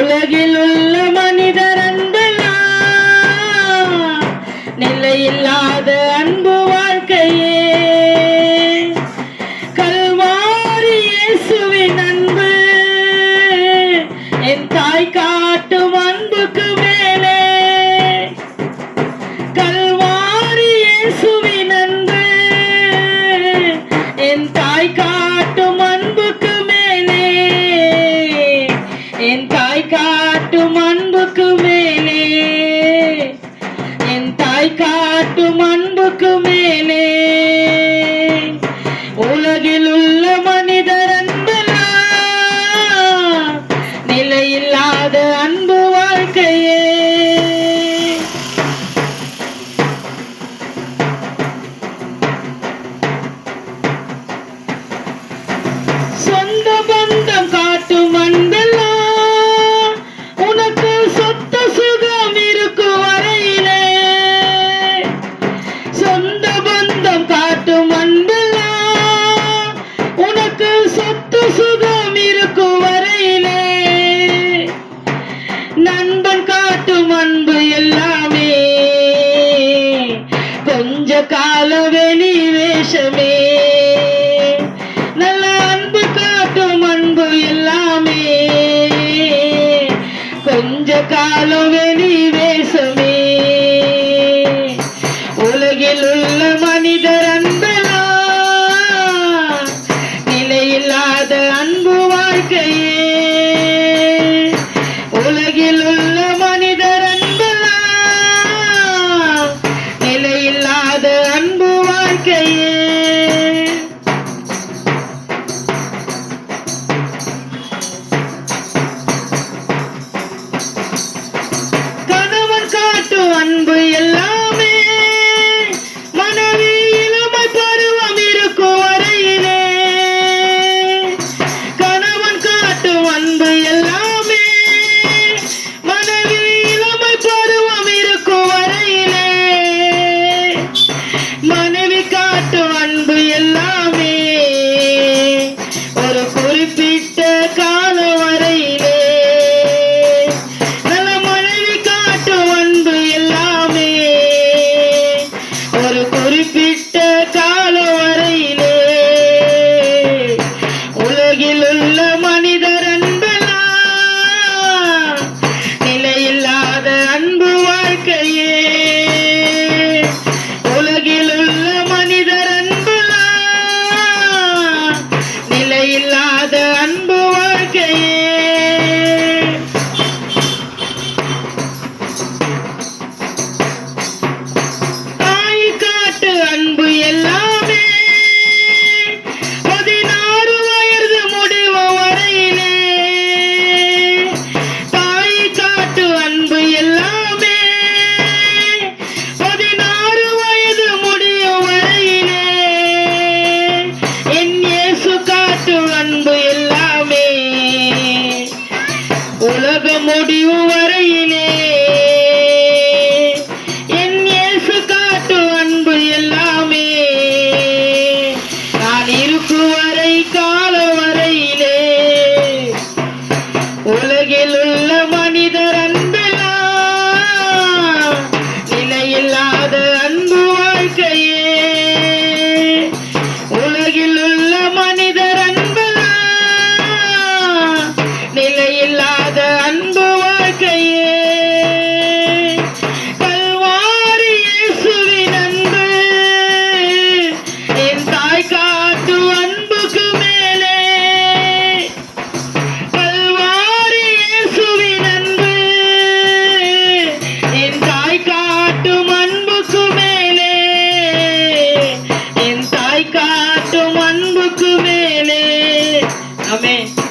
உலகில் உள்ள தாய் காட்டும் அன்புக்குமே. எல்லாமே. கொஞ்ச கால வெளி வேஷமே. நல்ல அன்பு காட்டும் அன்பு எல்லாமே. கொஞ்ச கால வெளி வேஷமே. உலகில் கோடி